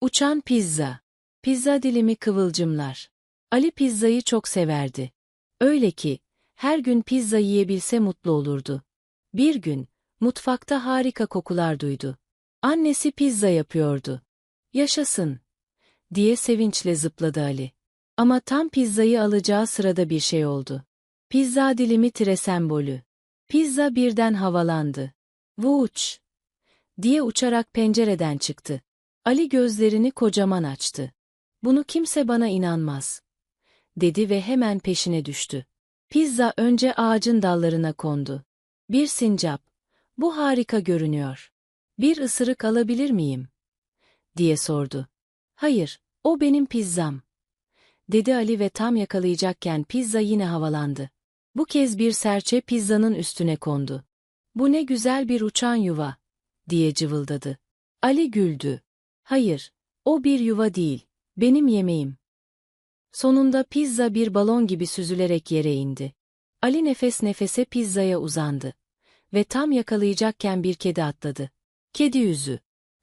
Uçan pizza. Pizza dilimi kıvılcımlar. Ali pizzayı çok severdi. Öyle ki, her gün pizza yiyebilse mutlu olurdu. Bir gün, mutfakta harika kokular duydu. Annesi pizza yapıyordu. Yaşasın, diye sevinçle zıpladı Ali. Ama tam pizzayı alacağı sırada bir şey oldu. Pizza dilimi tire sembolü. Pizza birden havalandı. Vuç! diye uçarak pencereden çıktı. Ali gözlerini kocaman açtı. Bunu kimse bana inanmaz, dedi ve hemen peşine düştü. Pizza önce ağacın dallarına kondu. Bir sincap, bu harika görünüyor. Bir ısırık alabilir miyim? diye sordu. Hayır, o benim pizzam. Dedi Ali ve tam yakalayacakken pizza yine havalandı. Bu kez bir serçe pizzanın üstüne kondu. Bu ne güzel bir uçan yuva, diye cıvıldadı. Ali güldü. Hayır, o bir yuva değil, benim yemeğim. Sonunda pizza bir balon gibi süzülerek yere indi. Ali nefes nefese pizzaya uzandı. Ve tam yakalayacakken bir kedi atladı. Kedi yüzü.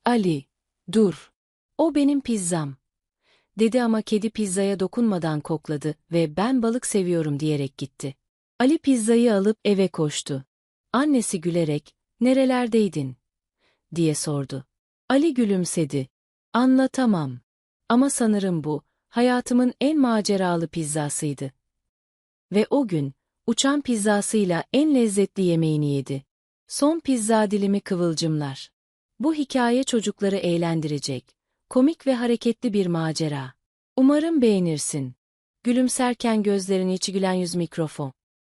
Ali, dur. O benim pizzam. Dedi ama kedi pizzaya dokunmadan kokladı ve ben balık seviyorum diyerek gitti. Ali pizzayı alıp eve koştu. Annesi gülerek, nerelerdeydin? diye sordu. Ali gülümsedi. Anlatamam. Ama sanırım bu, hayatımın en maceralı pizzasıydı. Ve o gün, uçan pizzasıyla en lezzetli yemeğini yedi. Son pizza dilimi kıvılcımlar. Bu hikaye çocukları eğlendirecek, komik ve hareketli bir macera. Umarım beğenirsin. Gülümserken gözlerini içi gülen yüz mikrofon.